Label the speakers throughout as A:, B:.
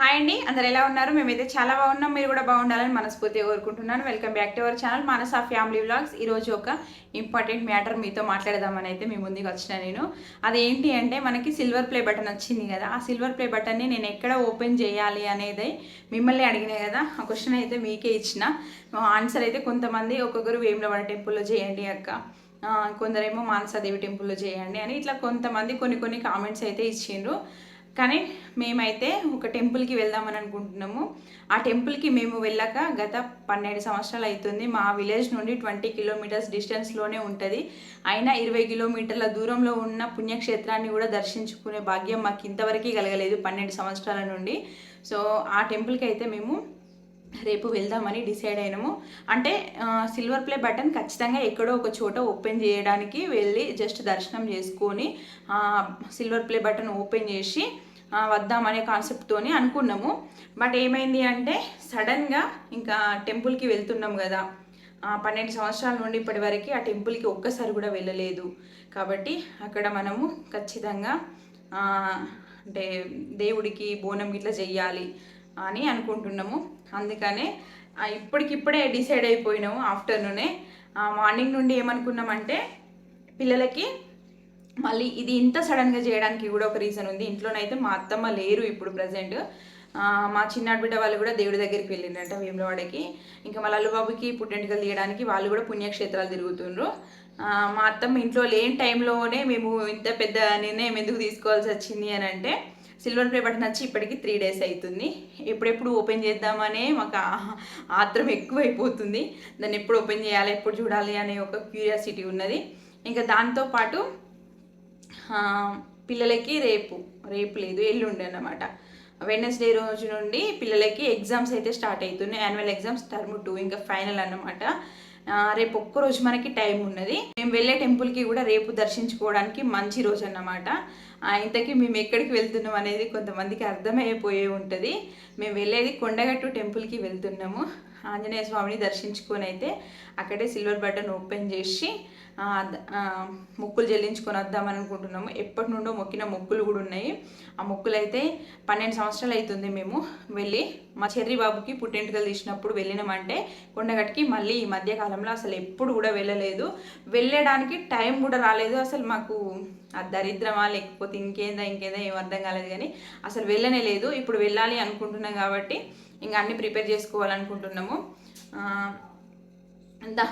A: Hi అండి అందరు ఎలా ఉన్నారు? మేమైతే చాలా బాగున్నాం మీరు కూడా బాగుండాలని మనస్ఫూర్తిగా కోరుకుంటున్నాను. Welcome back to our channel of family vlogs ఈరోజు ఒక ఇంపార్టెంట్ మ్యాటర్ మీతో మాట్లాడదామని అయితే మీ ముందుకు వచ్చిన నేను. అదేంటి అంటే మనకి సిల్వర్ ప్లే బటన్ వచ్చింది కదా ఆ సిల్వర్ ప్లే బటన్ని నేను ఎక్కడ ఓపెన్ చేయాలి అనేది మిమ్మల్ని అడిగినా కదా ఆ క్వశ్చన్ అయితే మీకే ఇచ్చిన. ఆన్సర్ అయితే కొంతమంది ఒక్కొక్కరు వేములవాడ టెంపుల్లో చేయండి అక్క. కొందరేమో మానసాదేవి టెంపుల్లో చేయండి అని ఇట్లా కొంతమంది కొన్ని కొన్ని కామెంట్స్ అయితే ఇచ్చిండ్రు. కానీ మేమైతే ఒక టెంపుల్కి వెళ్దామని అనుకుంటున్నాము. ఆ టెంపుల్కి మేము వెళ్ళాక గత పన్నెండు సంవత్సరాలు అవుతుంది మా విలేజ్ నుండి ట్వంటీ కిలోమీటర్స్ డిస్టెన్స్లోనే ఉంటుంది. అయినా ఇరవై కిలోమీటర్ల దూరంలో ఉన్న పుణ్యక్షేత్రాన్ని కూడా దర్శించుకునే భాగ్యం మాకు ఇంతవరకు కలగలేదు పన్నెండు సంవత్సరాల నుండి. సో ఆ టెంపుల్కి అయితే మేము రేపు వెళ్దామని డిసైడ్ అయినాము. అంటే సిల్వర్ ప్లే బటన్ ఖచ్చితంగా ఎక్కడో ఒక చోట ఓపెన్ చేయడానికి వెళ్ళి జస్ట్ దర్శనం చేసుకొని సిల్వర్ ప్లే బటన్ ఓపెన్ చేసి వద్దామనే కాన్సెప్ట్తోని అనుకున్నాము. బట్ ఏమైంది అంటే సడన్గా ఇంకా టెంపుల్కి వెళ్తున్నాం కదా. పన్నెండు సంవత్సరాల నుండి ఇప్పటి వరకు ఆ టెంపుల్కి ఒక్కసారి కూడా వెళ్ళలేదు. కాబట్టి అక్కడ మనము ఖచ్చితంగా అంటే దేవుడికి బోనం ఇట్లా చెయ్యాలి. అని అనుకుంటున్నాము. అందుకనే ఇప్పటికిప్పుడే డిసైడ్ అయిపోయినాము ఆఫ్టర్నూనే. మార్నింగ్ నుండి ఏమనుకున్నామంటే పిల్లలకి మళ్ళీ ఇది ఇంత సడన్గా చేయడానికి కూడా ఒక రీజన్ ఉంది. ఇంట్లోనైతే మా అత్తమ్మ లేరు ఇప్పుడు ప్రజెంట్. మా చిన్నాడు బిడ్డ వాళ్ళు కూడా దేవుడి దగ్గరికి వెళ్ళిండ్రంట వేములవాడకి. ఇంకా మా లల్లుబాబుకి పుట్టెంటుకలు తీయడానికి వాళ్ళు కూడా పుణ్యక్షేత్రాలు తిరుగుతుండ్రు. మా అత్తమ్మ ఇంట్లో లేని టైంలోనే మేము ఇంత పెద్ద నిర్ణయం ఎందుకు తీసుకోవాల్సి వచ్చింది అని అంటే సిల్వర్ ప్లే బటన్ వచ్చి ఇప్పటికి త్రీ డేస్ అవుతుంది ఎప్పుడెప్పుడు ఓపెన్ చేద్దామనే మాకు ఆత్రం ఎక్కువైపోతుంది. దాన్ని ఎప్పుడు ఓపెన్ చేయాలి ఎప్పుడు చూడాలి అనే ఒక క్యూరియాసిటీ ఉన్నది. ఇంకా దాంతోపాటు పిల్లలకి రేపు రేపు లేదు ఎల్లుండి అన్నమాట. వెడ్నెస్డే రోజు నుండి పిల్లలకి ఎగ్జామ్స్ అయితే స్టార్ట్ అవుతున్నాయి. యాన్యువల్ ఎగ్జామ్స్ టర్మ్ టూ ఇంకా ఫైనల్ అన్నమాట. రేపు ఒక్క రోజు మనకి టైం ఉన్నది. మేము వెళ్ళే టెంపుల్కి కూడా రేపు దర్శించుకోవడానికి మంచి రోజు అన్నమాట. ఆ, ఇంతకీ మేము ఎక్కడికి వెళ్తున్నాం అనేది కొంతమందికి అర్థమైపోయే ఉంటుంది. మేము వెళ్ళేది కొండగట్టు టెంపుల్కి వెళ్తున్నాము. ఆంజనేయ స్వామిని దర్శించుకొని అయితే అక్కడే సిల్వర్ బటన్ ఓపెన్ చేసి మొక్కులు చెల్లించుకొని వద్దామని అనుకుంటున్నాము. ఎప్పటి నుండో మొక్కిన మొక్కులు కూడా ఉన్నాయి. ఆ మొక్కులు అయితే పన్నెండు సంవత్సరాలు అవుతుంది మేము వెళ్ళి మా చెర్రి బాబుకి పుట్టెంటుకలు తీసినప్పుడు వెళ్ళినామంటే కొండగట్టుకి మళ్ళీ ఈ మధ్యకాలంలో అసలు ఎప్పుడు కూడా వెళ్ళలేదు. వెళ్ళడానికి టైం కూడా రాలేదు. అసలు మాకు ఆ దరిద్రమా లేకపోతే ఇంకేందా ఇంకేందా ఏం అర్థం కాలేదు కానీ అసలు వెళ్ళనే లేదు. ఇప్పుడు వెళ్ళాలి అనుకుంటున్నాం కాబట్టి ఇంకా అన్ని ప్రిపేర్ చేసుకోవాలనుకుంటున్నాము. అంతా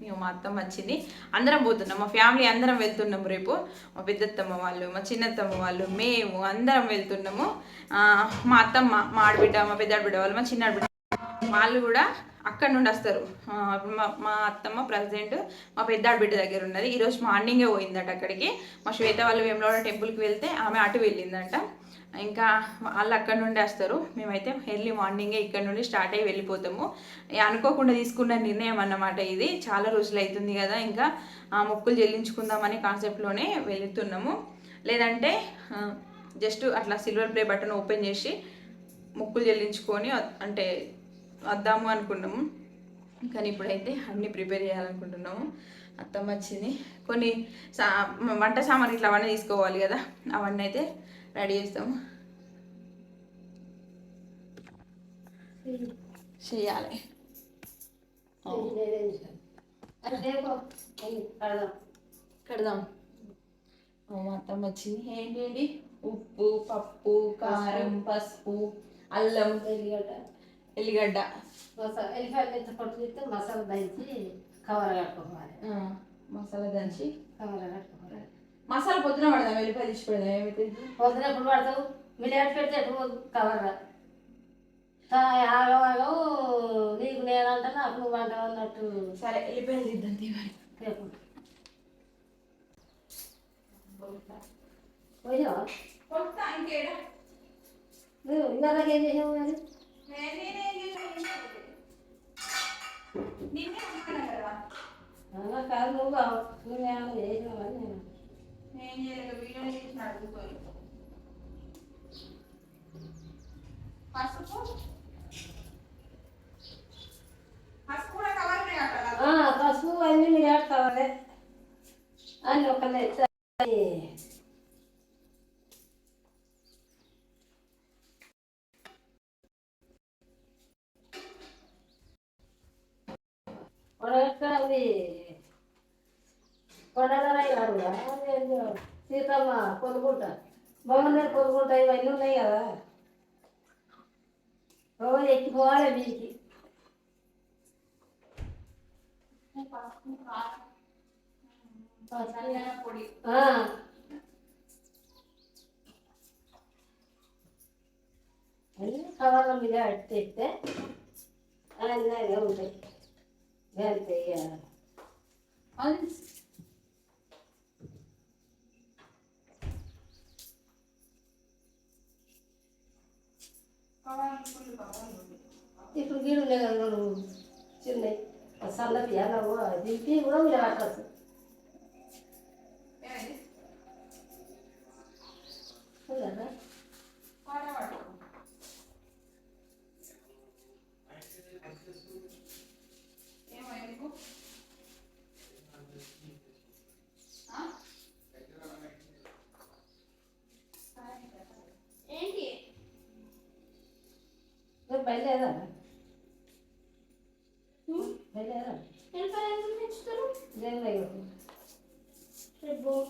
A: మేము మా అత్తమ్మ వచ్చింది అందరం పోతున్నాం. మా ఫ్యామిలీ అందరం వెళ్తున్నాము రేపు. మా పెద్దత్తమ్మ వాళ్ళు మా చిన్నత్తమ్మ వాళ్ళు మేము అందరం వెళ్తున్నాము. ఆ, మా అత్తమ్మ మా ఆడబిడ్డ మా పెద్ద ఆడబిడ్డ వాళ్ళు మా చిన్న ఆడబిడ్డ వాళ్ళు కూడా అక్కడ నుండి వస్తారు. మా మా అత్తమ్మ ప్రజెంట్ మా పెద్దాడు బిడ్డ దగ్గర ఉన్నది. ఈరోజు మార్నింగే పోయిందట అక్కడికి. మా శ్వేత వాళ్ళు వేములవాడ టెంపుల్కి వెళ్తే ఆమె అటు వెళ్ళిందంట. ఇంకా వాళ్ళు అక్కడ నుండి వస్తారు. మేమైతే ఎర్లీ మార్నింగే ఇక్కడ నుండి స్టార్ట్ అయ్యి వెళ్ళిపోతాము. అనుకోకుండా తీసుకున్న నిర్ణయం అన్నమాట ఇది. చాలా రోజులు అవుతుంది కదా ఇంకా ఆ మొక్కులు చెల్లించుకుందామనే కాన్సెప్ట్లోనే వెళ్తున్నాము. లేదంటే జస్ట్ అట్లా సిల్వర్ ప్లే బటన్ ఓపెన్ చేసి మొక్కులు చెల్లించుకొని అంటే వద్దాము అనుకున్నాము. కానీ ఇప్పుడైతే అన్నీ ప్రిపేర్ చేయాలనుకుంటున్నాము. అత్తమ్మ వచ్చింది. కొన్ని సా వంట సామాన్ ఇట్లా అవన్నీ తీసుకోవాలి కదా. అవన్నీ అయితే రెడీ చేస్తాము. చేయాలి. కడదాం. మా అత్తమ్మ వచ్చింది. ఏంటి ఏంటి? ఉప్పు పప్పు కారం పసుపు అల్లం. ఎల్లిగడ్డ.
B: మసాలా దంచి కవర్ కట్టుకోవాలి
A: మసాలా దంచి
B: కవర్ కట్టుకోవాలి
A: మసాలా పొద్దున పడదాం? వెళ్ళిపోయి తీసి పెడదాం? ఏమైతే?
B: పొద్దున ఎప్పుడు పడతావు? మీరు ఎటు పెడితే ఎటు కవర్ ఆగవాగం నీకు నేనంట నాకు నువ్వు అంట అన్నట్టు.
A: సరే వెళ్ళిపోయి తీద్దాం తీవాలి
B: రేపు
A: ఇంకేడా?
B: నువ్వు ఇందాక ఏం చేసావు మరి?
A: కదా
B: అలా కాదు నువ్వు కావు. నువ్వేమన్నా చేసినావా అని నేను
A: నేను వీడియో చేసిన అడుగుతాను పసుపు పసుపు
B: అన్నీ కొడగట్ట అది కొండలరాయి అడుగుదా అదేందో సీతమ్మ కొనుక్కుంటా బొమ్మలు కొనుక్కుంటా ఇవన్నీ ఉన్నాయి కదా రోజు ఎక్కిపోవాలి వీరికి
A: పొడి
B: ఆ. అన్నీ కవర్ల మీద తెస్తే అన్నీ అన్నీ ఉంటాయి అంతే ఇక
A: అది
B: ఇప్పుడు గీడు ఉన్నాయి కదా రెండు చిన్నవి సన్న పియానో దింపి కూడా మీరు పట్టచ్చు
A: ఏమైంది?
B: కదా
C: పెంచుతారు
B: దేని
C: రేపు. రేపు.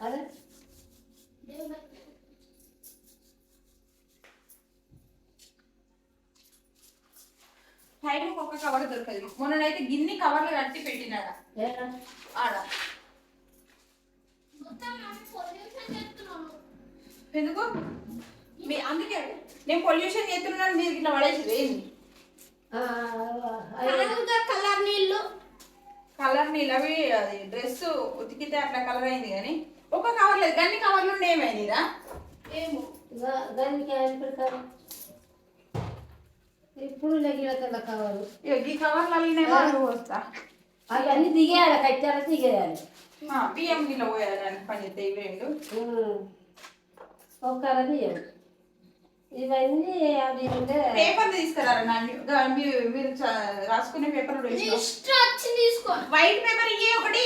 B: అదే.
A: టైంకి ఒక్క కవర్ దొరకదు. మొన్ననైతే గిన్ని కవర్లు కట్టి పెట్టినాడ.
B: ఏడా?
A: ఆడ. ఎందుకు? మీ అందుకే. నేను పొల్యూషన్ చేస్తున్నాను మీరు ఇట్లా పడేసి
C: కలర్ నీళ్ళు.
A: కలర్ నీళ్ళవి అది డ్రెస్ ఉతికితే అట్లా కలర్ అయింది కానీ ఒక కవర్ లేదు. గన్ని కవర్లు ఉండే ఏమైందిరా?
C: ఏమో.
B: ఇప్పుడు లెగిన కావాలి
A: ఇగో ఈ కవర్లలో వస్తా
B: అవన్నీ దిగేయాలి కట్టాలి దిగేయాలి.
A: ఆ, బియ్యం పోయాలని పని చేస్తే ఇవి రెండు.
B: ఒక్కర బియ్యం ఇవన్నీ అవి
A: తీసుకురారా గా- మీరు రాసుకునే పేపర్ వైట్ పేపర్ ఇయ్యే ఒకటి.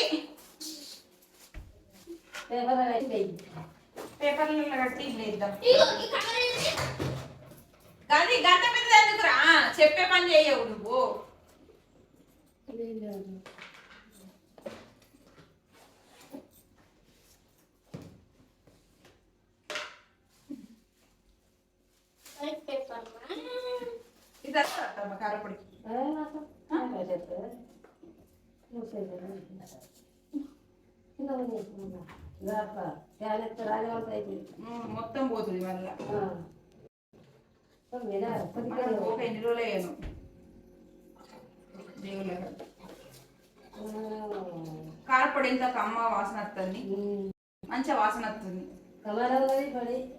B: పేపర్
A: పేపర్లలో కట్టి ఇద్దాం. కానీ గంట ఎందుకురా? చెప్పే పని చేయవు నువ్వు
C: వైట్ పేపర్
A: ఇది కారపొడికి. ఉమ్, మొత్తం పోతుంది మనం ఒక ఎన్ని రోజులు అయ్యాను? కారపొడి కమ్మ వాసన వస్తుంది. మంచిగా వాసన వస్తుంది.
B: కమరన్నది పడి.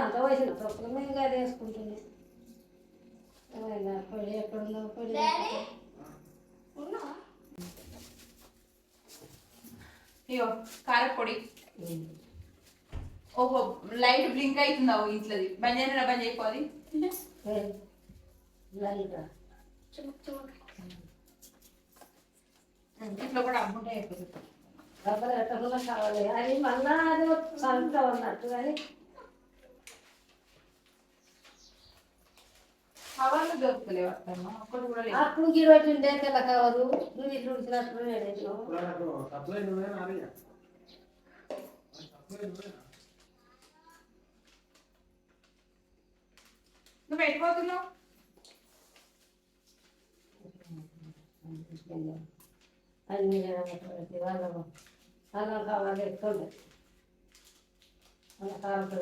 B: అంత వయసు తొక్కలు వేసుకుంటుంది. పొడి ఎక్కడుందో పొడి
A: ఇగో కారపొడి. ఓహో లైట్ బ్లింక్ అవుతుంది అవు ఇంట్లోది? బంద్ చేయరా బంద్
C: చుమక్
A: ఇంట్లో కూడా అమ్ముంటే అయిపోతుంది.
B: డబ్బులు ఎట్టకుండా కావాలి. అది మళ్ళా అది సంతా ఉన్నట్టు కానీ
A: కవర్లు దొరుకుతలేవు అత్తమ్మ. ఒక్కటి కూడా లేదు.
B: అప్పుడు గిడోటి ఉండే తెల్ల కవరు నువ్వు
D: నువ్వేనా
A: నువ్వు వెళ్ళిపోతున్నావు
B: అన్ని వాళ్ళ కావాలి ఎక్కువ కావాలి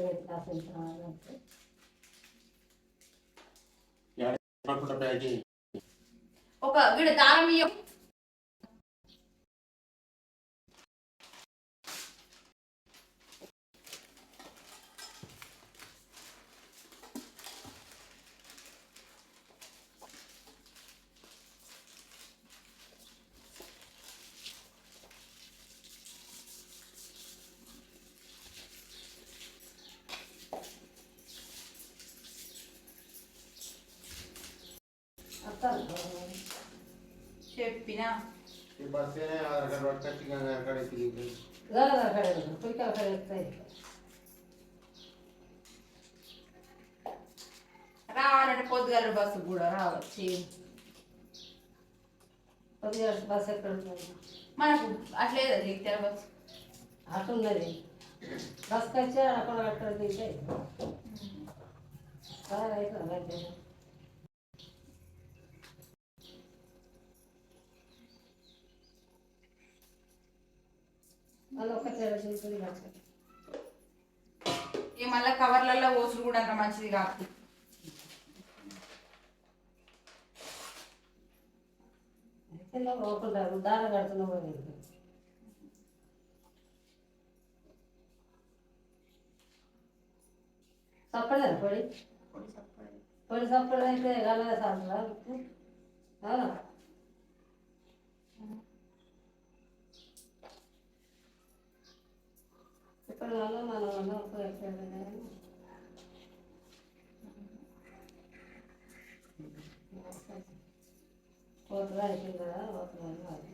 B: కావాలంటే
A: ఒక వీడు దారం ఇయ్య. చెప్పినా.
D: ఈ బస్సే ఆధార్ కార్డు పట్టుకొచ్చి ఆధార్ కార్డు ఎక్కి
B: గల కడ పులికాల కడ ఎక్కుతాయి
A: రావాలంటే పొద్దుగాల బస్సు కూడా రావచ్చు
B: కొద్దిగా బస్ ఎక్కడ ఉన్నది
A: మనకు అట్లేదు జగిత్యాల బస్
B: అటు ఉన్నది బస్కి వచ్చి అక్కడ అక్కడ దిగే మళ్ళీ ఒక
A: కవర్లలో ఓసులు కూడా అంత మంచిది కాదు.
B: దార కడుతున్నావు కదా ఇంకా. చప్పలేదు పొడి? పొడి చప్పలు. అయితే అవునా? వల్ల మన వల్ల ఉపయోగపడదు పోతురా అయిపోయింది? కదా. పోతున్నారు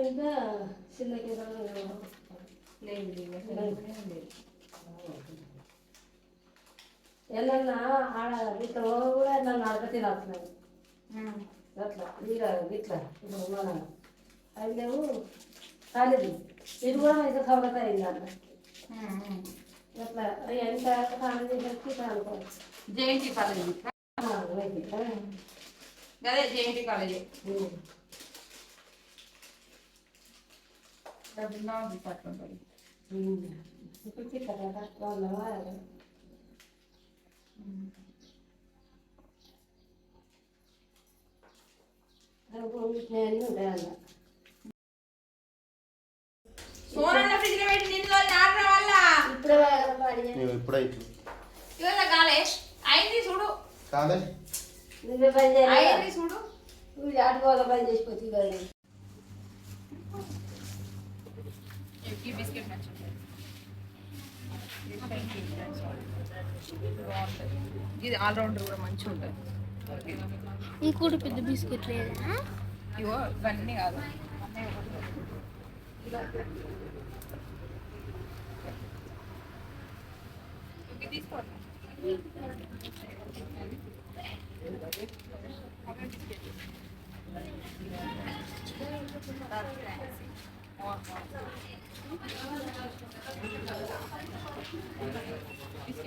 B: ఇంకా చిన్న కింద ఏమన్నా ఆడ ఇట్లా కూడా నన్ను అడగ తినవుతున్నాయి అట్లా ఇట్లా. ఇప్పుడు మన అవి లేవు. కాలేదు ఇది కూడా అయితే సౌలత అయింది అన్న అట్లా ఎంత స్నానం చేసేసి అనుకోవచ్చు
A: జేఎన్టీ కాలేజీ అదే జేఎన్టీ కాలేజీ బృందావన్ డిపార్ట్మెంట్ అది.
B: ఇప్పుడు చిక్కట వాళ్ళవా నేను ఉంటాయి అన్న
A: సోనన్న ఫ్రిడ్జ్లో పెట్టి నిన్ను నాటడం వల్ల.
B: ఇప్పుడే
A: ఇవాళ కాలే అయింది చూడు.
D: కాదే?
B: నువ్వే పని చేయాలి
A: అయింది చూడు.
B: నువ్వు ఆడుకోవాలి పని చేసిపోతుంది కదా
A: ఈ బిస్కెట్ మంచిగా ఇది ఆల్రౌండర్ కూడా మంచిగా ఉంటుంది.
C: ఇంకోటి పెద్ద బిస్కెట్ లేదా?
A: ఇవో ఇవన్నీ కాదు. 好
C: きです。